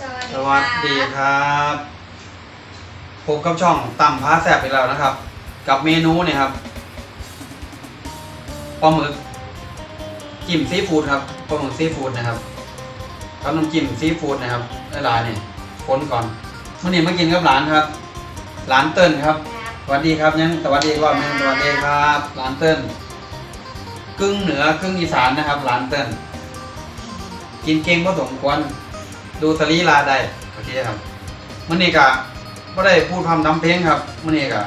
สวัสสดีวัสดีครับพบกับช่องต่ำพาแซบอีกแล้วนะครับ กับเมนูเนี่ยครับปลาหมึกจิ้มซีฟู้ดครับปลาหมึกซีฟู้ดนะครับกับน้ำจิ้มซีฟู้ดนะครับได้หลายนี่คนก่อนเมื่อนี้มากินกับหลานครับ หลานเติ้ลครับสวัสดีครับยังสวัสดีอีกรอบหนึงสวัสดีครับ หลานเติ้ลครึ่งเหนือครึ่งอีสานนะครับ หลานเติ้ลกินเก่งพอสมควร ดูสลีลาได้โอเคครับมื่อนี้กะก็ได้พูดพร่ำทำเพลงครับมื่อนี้กะ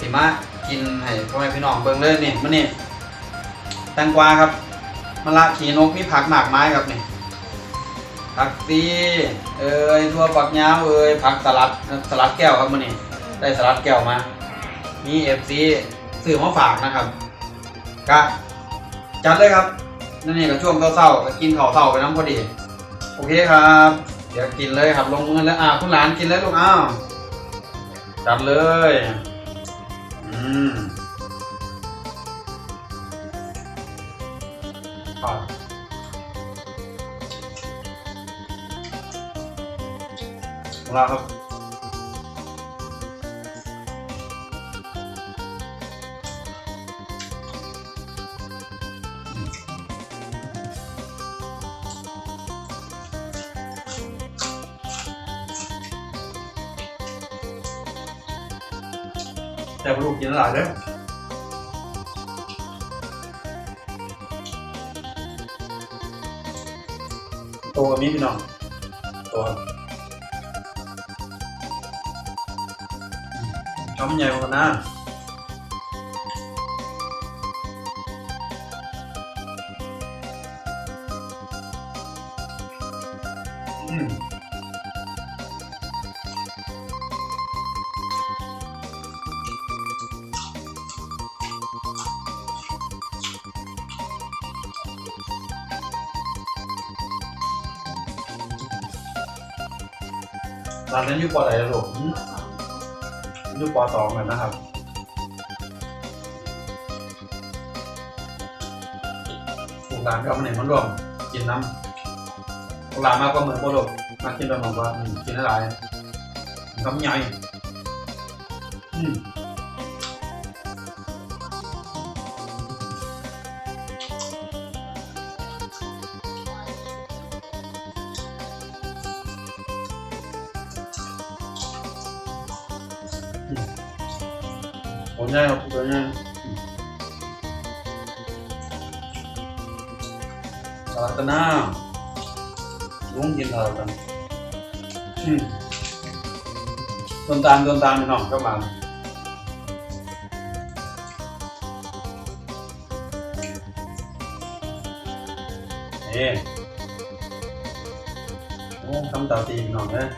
สิมากินให้พ่อแม่พี่น้องเบิ่งเลยนี่มื่อนี้แตงกวาครับมะละขีนกมีผักหมากไม้ครับนี่ผักซีเอ้ยทั่วปักยาวเอ้ยผักสลัดสลัดแก้วครับมื่อนี้ได้สลัดแก้วมามีเอฟซีซื้อมาฝากนะครับกะจัดเลยครับนั่นนี่ก็ช่วงเศร้าๆก็กินข้าวเศร้าไปน้ำพอดี โอเคครับ เดี๋ยวกินเลยครับลงมือแล้วอ่าคุณหลานกินแล้วลูกอ้าวจัดเลยอืมอ่าของเราครับ แต่ลูกกินหลายเลยตัวมีพี่น้องตัวช้ำใหญ่กว่านะ ตอนนั้นอยู่ปอไหนล่ะลูกอยู่ปอสองกันนะครับลูกหลานก็เอามาไหนมันรวมกินน้ำลูกหลานมากกว่าเหมือนโปอลูกมากินไปหมดว่ากินอะไรน้ำใหญ่อืม โอ้ยใหญ่ครับตัวใหญ่อืมสลัดกันนะลุงกินสลัดกันอืมต้นตาลต้นตาลพี่น้องก็มาเอ๊โอ้ทำตาตีพี่น้องเลย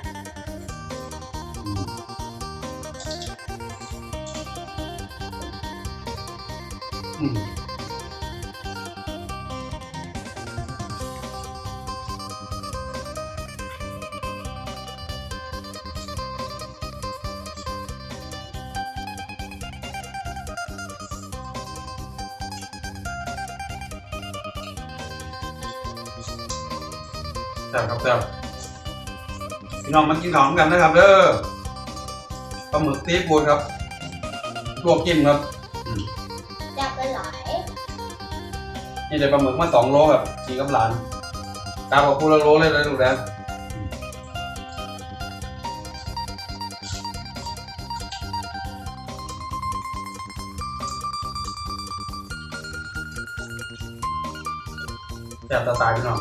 แซ่บครับแซ่บพี่น้องมากินของกันนะครับเด้อปลาหมึกซีฟู้ดครับลวกจิ้มครับอืมจับไปหลายนี่ได้ปลาหมึกมาสองโลครับกินกับหลานตามกับคูละโลเลยเลยลูกแดนแซ่บตาตายพี่น้อง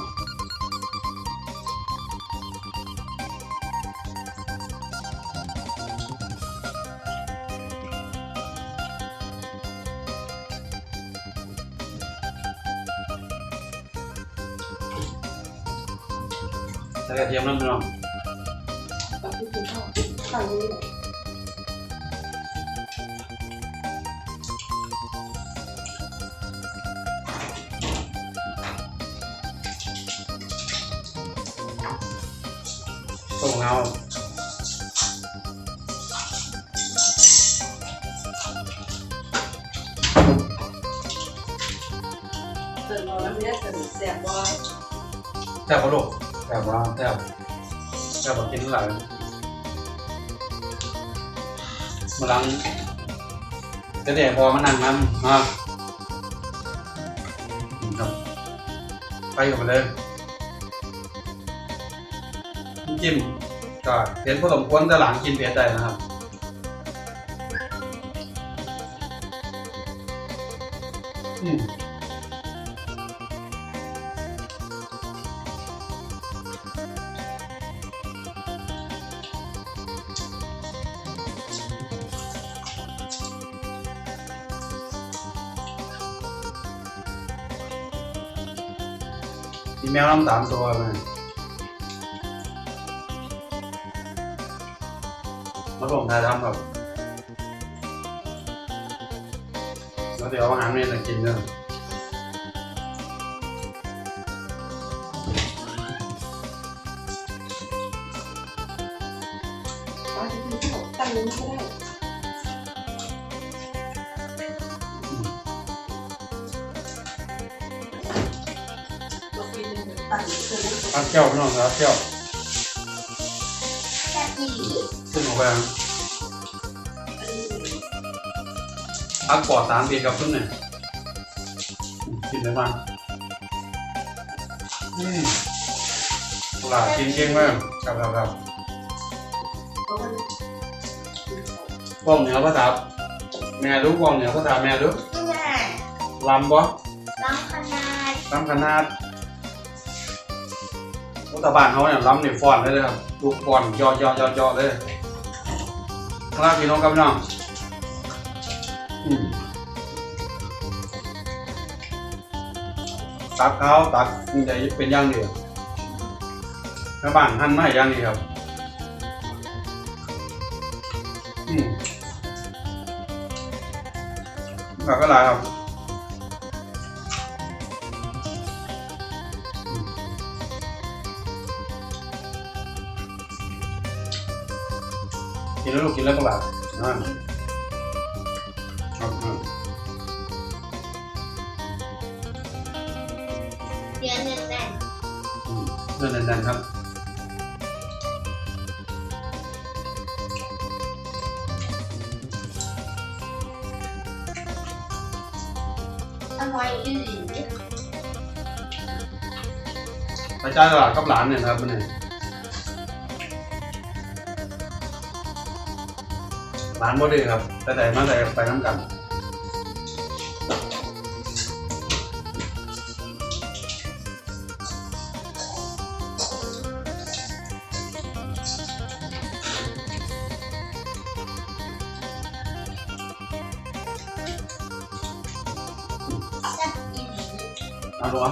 ส่กระเทียมน้ำพี่น้องกับที่คุณพ่อฝั่งนี้เลยต้มเงาเติมเราแล้วเนี่ยสนุกแสบบ่แซ่บปะลูกแซ่บว่าแซ่บจะบอกกินเท่าไหร่มาลังจะเดี๋ยวพอมานั่งน้ำอะอืมครับไปกันมาเลยน้ำจิ้มก็เห็นพอสมควรแต่หลังกินเผ็ดได้นะครับอืม มีแมวน้ำสามตัวเลยมาส่งทายทำแบบแล้วเดี๋ยวอาหารเมนกินเนอะ กินตั้งคือพักเจ้าพี่น้องครับเจ้าแซ่บอีหลีขึ้นออกไปครับพักปอดสามปีกับขึ้นเนี่ยอืมกินได้มาอืมตลาดกินเก่งมากครับครับครับเพราะมันว่องเหนือภาษาแม่รู้ว่องเหนือภาษาแม่รู้นี่ไงลำบ่น้องขนาดลำขนาด รัฐบาลเขาเนี่ยล้ำเนี่ยฟอนเลยนะครับลูกฟอนย่อยอย่อยอเลยครับพี่น้องครับพี่น้องตักเขาตักนี่จะเป็นย่างเดียวแม่บ้านหั่นไม่ย่างนี้ครับอืมแบบก็หลายครับ กินแล้วลูกกินแล้วก็หลายอ่าครับอ่าเนื้อแน่นอืมเนื้อแน่นๆครับๆอร่อยอีหลีไปจ่ายตลาดกับหลานเนี่ยนะครับมันเนี่ย หลานบ่ดื้อครับ แต่แต่มาแต่ไปน้ำกันแซ่อีหลีมาหลวง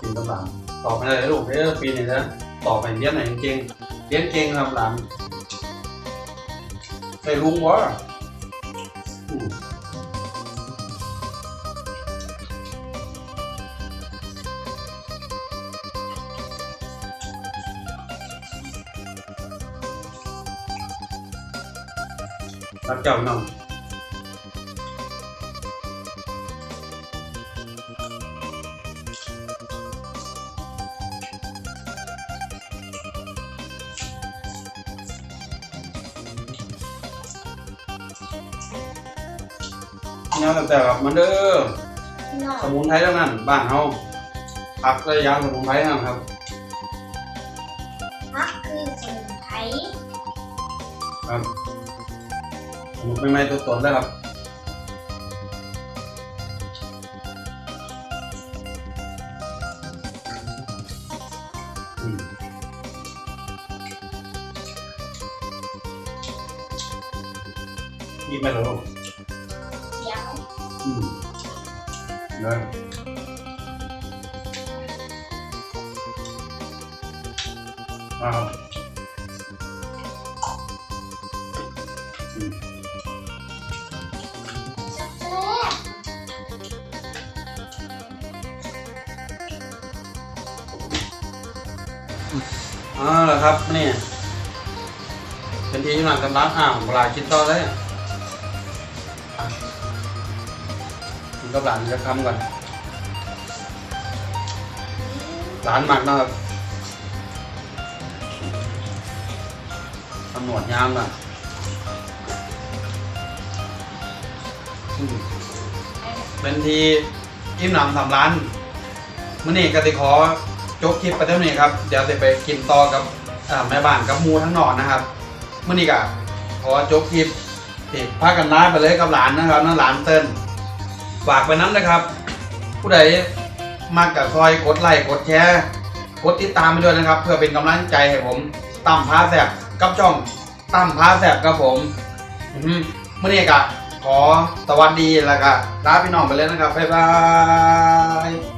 กินกับหลาน ตอบไม่ได้ลูกเฮ้ยปีนี้นะตอบไปเรียนไหนเก่งเรียนเก่งครับหลานใส่ลุงวะรักเจ้าน้อง งานแต่แบบมันเด้อน้อสงมุนไพรทั้งนั้น บ้านเฮาผักระยะสมุนไพรทั้งนั้นครับพักคือสมุนไพรครับสมุนไพรใหม่ๆตัวๆเลยครับอืมนี่ไม่หร เลยมาครับอืมแซ่บอ่าแล้วครับนี่เป็นที่ที่หลังกำลังอ่าวเวลาคิดต่อเลย กับหลานจะคำก่อนร้านหมักนะครับตำรวจยามอะเป็นทีอิ่มหนำสำร้านมื่อนี้กติขอจบคลิปไปเท่านี้ครับ เดี๋ยวจะไปกินต่อกับแม่บ้านกับหมูทั้งหนอนนะครับมื่อนี้ก็ขอจบคลิปติดพากันน้าไปเลยกับหลานนะครับนั่นหลานเติ้น ฝากไปน้ำนะครับ ผู้ใดมากกับซอยกดไลค์กดแชร์กดติดตามไปด้วยนะครับ เพื่อเป็นกำลังใจให้ผมตั้มพาแสบกับช่องตั้มพาแสบกับผมอือฮึมื่อนี้กะขอสวัสดีแล้วก็ลาพี่น้องไปเลยนะครับบ๊ายบาย